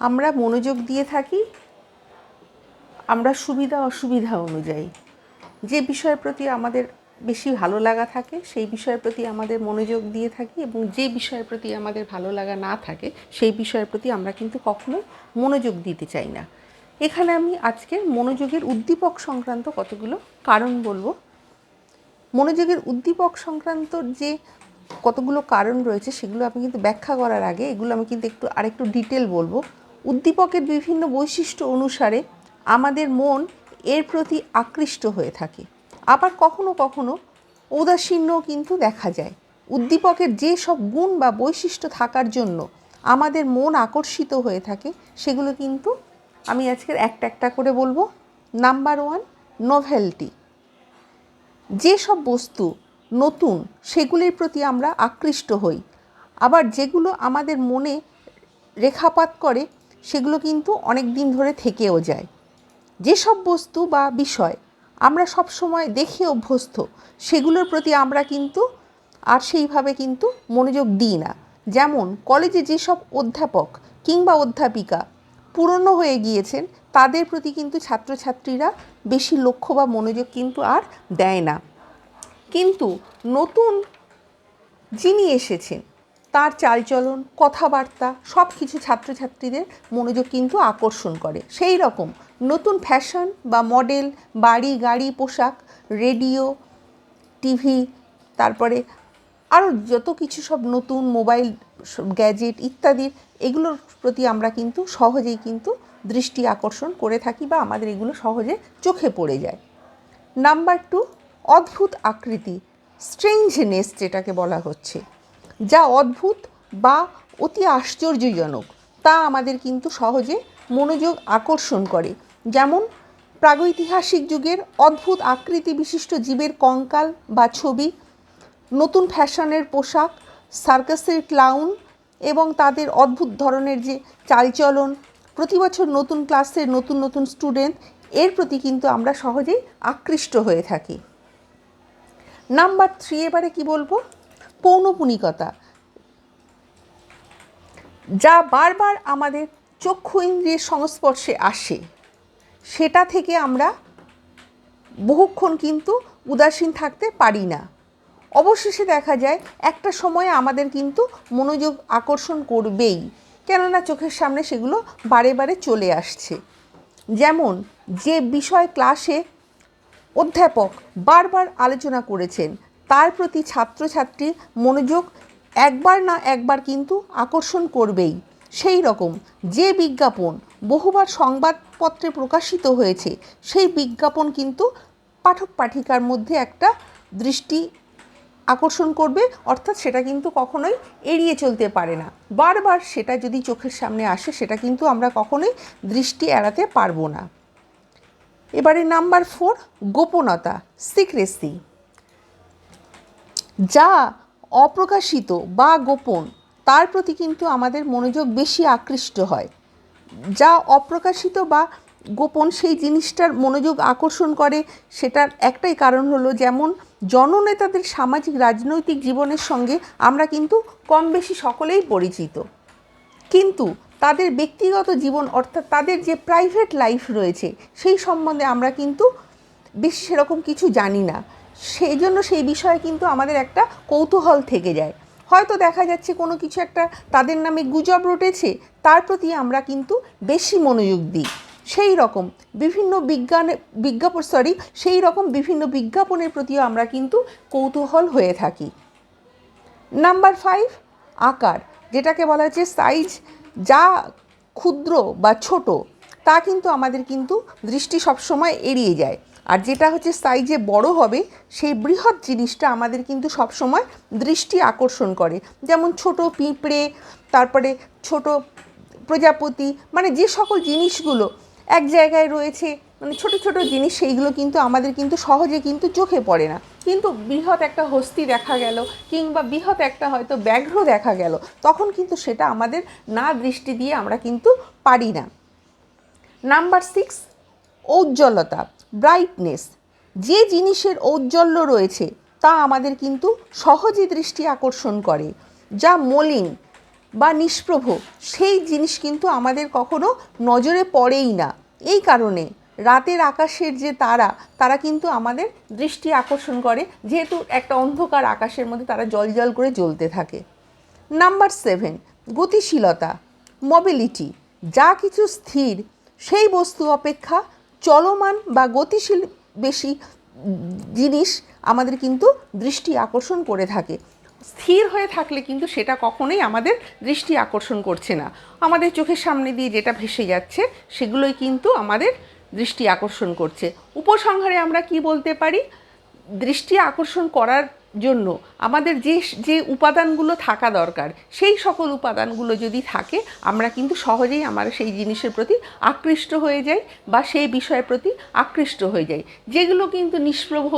আমরা মনোযোগ দিয়ে থাকি, আমরা সুবিধা অসুবিধা অনুযায়ী। যে বিষয়ের প্রতি আমাদের বেশি ভালো লাগা থাকে, সেই বিষয়ের প্রতি আমাদের মনোযোগ দিয়ে থাকি এবং যে বিষয়ের প্রতি আমাদের ভালো লাগা না থাকে, সেই বিষয়ের প্রতি আমরা কিন্তু কখনোই মনোযোগ দিতে চাই না। এখানে আমি আজকে মনোযোগের উদ্দীপক সংক্রান্ত কতগুলো কারণ বলব। মনোযোগের উদ্দীপক সংক্রান্ত যে কতগুলো কারণ রয়েছে, সেগুলো আমি কিন্তু ব্যাখ্যা করার আগে এগুলো আমি কিন্তু একটু আরেকটু ডিটেল বলব। উদ্দীপকের বিভিন্ন বৈশিষ্ট্য অনুসারে আমাদের মন এর প্রতি আকৃষ্ট হয়ে থাকে। আবার কখনো কখনো ঔদাসীন্য কিন্তু দেখা যায়। উদ্দীপকের যে সব গুণ বা বৈশিষ্ট্য থাকার জন্য আমাদের মন আকর্ষিত হয়ে থাকে, সেগুলো কিন্তু আমি আজকের একটা একটা করে বলব। নাম্বার ওয়ান নোভেলটি যেসব বস্তু নতুন, সেগুলির প্রতি আমরা আকৃষ্ট হই। আবার যেগুলো আমাদের মনে রেখাপাত করে সেগুলো কিন্তু অনেক দিন ধরে থেকেও যায়। যেসব বস্তু বা বিষয় আমরা সব সময় দেখে অভ্যস্ত, সেগুলোর প্রতি আমরা কিন্তু আর সেইভাবে কিন্তু মনোযোগ দিই না। যেমন, কলেজে যেসব অধ্যাপক কিংবা অধ্যাপিকা পুরনো হয়ে গিয়েছেন, তাদের প্রতি কিন্তু ছাত্রছাত্রীরা বেশি লক্ষ্য বা মনোযোগ কিন্তু আর দেয় না। কিন্তু নতুন যিনি এসেছেন তার চালচলন, কথাবার্তা সব কিছু ছাত্রছাত্রীদের মনোযোগ কিন্তু আকর্ষণ করে। সেই রকম নতুন ফ্যাশন বা মডেল, বাড়ি, গাড়ি, পোশাক, রেডিও, টিভি, তারপরে আরও যত কিছু সব নতুন মোবাইল গ্যাজেট ইত্যাদির, এগুলোর প্রতি আমরা কিন্তু সহজেই কিন্তু দৃষ্টি আকর্ষণ করে থাকি বা আমাদের এগুলো সহজে চোখে পড়ে যায়। নাম্বার টু অদ্ভুত আকৃতি স্ট্রেঞ্জনেস যেটাকে বলা হচ্ছে। যা অদ্ভুত বা অতি আশ্চর্যজনক। তা আমাদের কিন্তু সহজে মনোযোগ আকর্ষণ করে। যেমন প্রাগৈতিহাসিক যুগের অদ্ভুত আকৃতি বিশিষ্ট জীবের কঙ্কাল বা ছবি, নতুন ফ্যাশনের পোশাক, সার্কাসের ক্লাউন এবং তাদের অদ্ভুত ধরনের যে চালচলন, প্রতি বছর নতুন ক্লাসের নতুন নতুন স্টুডেন্ট, এর প্রতি কিন্তু আমরা সহজেই আকৃষ্ট হয়ে থাকি। নাম্বার থ্রি এবারে কি বলব? পৌনপুনিকতা। যা বারবার আমাদের চক্ষু ইন্দ্রিয়ের সংস্পর্শে আসে, সেটা থেকে আমরা বহুক্ষণ কিন্তু উদাসীন থাকতে পারি না। অবশেষে দেখা যায়, একটা সময়ে আমাদের কিন্তু মনোযোগ আকর্ষণ করবেই, কেননা চোখের সামনে সেগুলো বারে বারে চলে আসছে। যেমন, যে বিষয় ক্লাসে অধ্যাপক বারবার আলোচনা করেছেন তার প্রতি ছাত্রছাত্রীর মনোযোগ একবার না একবার কিন্তু আকর্ষণ করবেই। সেই রকম যে বিজ্ঞাপন বহুবার সংবাদপত্রে প্রকাশিত হয়েছে, সেই বিজ্ঞাপন কিন্তু পাঠক পাঠিকার মধ্যে একটা দৃষ্টি আকর্ষণ করবে, অর্থাৎ সেটা কিন্তু কখনোই এড়িয়ে চলতে পারে না। বারবার সেটা যদি চোখের সামনে আসে, সেটা কিন্তু আমরা কখনোই দৃষ্টি এড়াতে পারব না। এবারে নাম্বার ফোর, গোপনতা, সিক্রেসি। যা অপ্রকাশিত বা গোপন, তার প্রতি কিন্তু আমাদের মনোযোগ বেশি আকৃষ্ট হয়। যা অপ্রকাশিত বা গোপন, সেই জিনিসটার মনোযোগ আকর্ষণ করে, সেটার একটাই কারণ হলো যেমন জননেতাদের সামাজিক রাজনৈতিক জীবনের সঙ্গে আমরা কিন্তু কম বেশি সকলেই পরিচিত। কিন্তু তাদের ব্যক্তিগত জীবন, অর্থাৎ তাদের যে প্রাইভেট লাইফ রয়েছে, সেই সম্বন্ধে আমরা কিন্তু বেশি সেরকম কিছু জানি না। সেই জন্য সেই বিষয়ে কিন্তু আমাদের একটা কৌতূহল থেকে যায়। হয়তো দেখা যাচ্ছে কোনো কিছু একটা তাদের নামে গুজব রটেছে, তার প্রতি আমরা কিন্তু বেশি মনোযোগ দিই। সেই রকম বিভিন্ন বিজ্ঞানে, বিজ্ঞাপন সরি সেই রকম বিভিন্ন বিজ্ঞাপনের প্রতিও আমরা কিন্তু কৌতূহল হয়ে থাকি। নাম্বার ফাইভ আকার, যেটাকে বলা হচ্ছে সাইজ যা ক্ষুদ্র বা ছোট, তা কিন্তু আমাদের কিন্তু দৃষ্টি সবসময় এড়িয়ে যায়। আর যেটা হচ্ছে সাইজে বড় হবে, সেই বৃহৎ জিনিসটা আমাদের কিন্তু সবসময় দৃষ্টি আকর্ষণ করে। যেমন ছোট পিঁপড়ে, তারপরে ছোট প্রজাপতি মানে যে সকল জিনিসগুলো এক জায়গায় রয়েছে মানে ছোট ছোট জিনিস, সেইগুলো কিন্তু আমাদের কিন্তু সহজে কিন্তু চোখে পড়ে না। কিন্তু বৃহৎ একটা হস্তি দেখা গেল, কিংবা বৃহৎ একটা হয়তো ব্যাঘ্র দেখা গেল, তখন কিন্তু সেটা আমাদের না দৃষ্টি দিয়ে আমরা কিন্তু পারি না। Number six, ঔজ্জ্বলতা। ব্রাইটনেস যে জিনিসের ঔজ্জ্বল্য রয়েছে, তা আমাদের কিন্তু সহজে দৃষ্টি আকর্ষণ করে, যা মলিন বা নিষ্প্রভ, সেই জিনিস কিন্তু আমাদের কখনো নজরে পড়েই না। এই কারণে রাতের আকাশের যে তারা তারা কিন্তু আমাদের দৃষ্টি আকর্ষণ করে, যেহেতু একটা অন্ধকার আকাশের মধ্যে তারা জল জল করে জ্বলতে থাকে। নাম্বার সেভেন, গতিশীলতা মোবিলিটি যা কিছু স্থির, সেই বস্তু অপেক্ষা চলমান বা গতিশীল বেশি জিনিস আমাদের কিন্তু দৃষ্টি আকর্ষণ করে থাকে। স্থির হয়ে থাকলে কিন্তু সেটা কখনোই আমাদের দৃষ্টি আকর্ষণ করছে না। আমাদের চোখের সামনে দিয়ে যেটা ভেসে যাচ্ছে, সেগুলোই কিন্তু আমাদের দৃষ্টি আকর্ষণ করছে। উপসংহারে আমরা কি বলতে পারি? দৃষ্টি আকর্ষণ করার জন্য আমাদের যে যে উপাদানগুলো থাকা দরকার, সেই সকল উপাদানগুলো যদি থাকে, আমরা কিন্তু সহজেই আমরা সেই জিনিসের প্রতি আকৃষ্ট হয়ে যাই বা সেই বিষয়ের প্রতি আকৃষ্ট হয়ে যাই। যেগুলো কিন্তু নিষ্প্রভ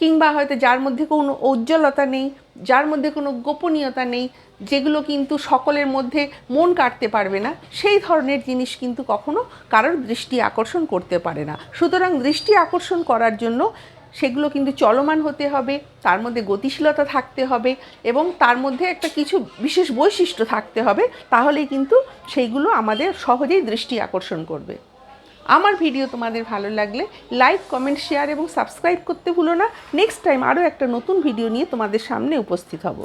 কিংবা হয়তো যার মধ্যে কোনো ঔজ্জ্বলতা নেই, যার মধ্যে কোনো গোপনীয়তা নেই, যেগুলো কিন্তু সকলের মধ্যে মন কাটতে পারবে না, সেই ধরনের জিনিস কিন্তু কখনো কারোর দৃষ্টি আকর্ষণ করতে পারে না। সুতরাং দৃষ্টি আকর্ষণ করার জন্য সেগুলো কিন্তু চলমান হতে হবে, তার মধ্যে গতিশীলতা থাকতে হবে এবং তার মধ্যে একটা কিছু বিশেষ বৈশিষ্ট্য থাকতে হবে, তাহলেই কিন্তু সেইগুলো আমাদের সহজেই দৃষ্টি আকর্ষণ করবে। আমার ভিডিও তোমাদের ভালো লাগলে লাইক, কমেন্ট, শেয়ার এবং সাবস্ক্রাইব করতে ভুলো না। নেক্সট টাইম আরও একটা নতুন ভিডিও নিয়ে তোমাদের সামনে উপস্থিত হব।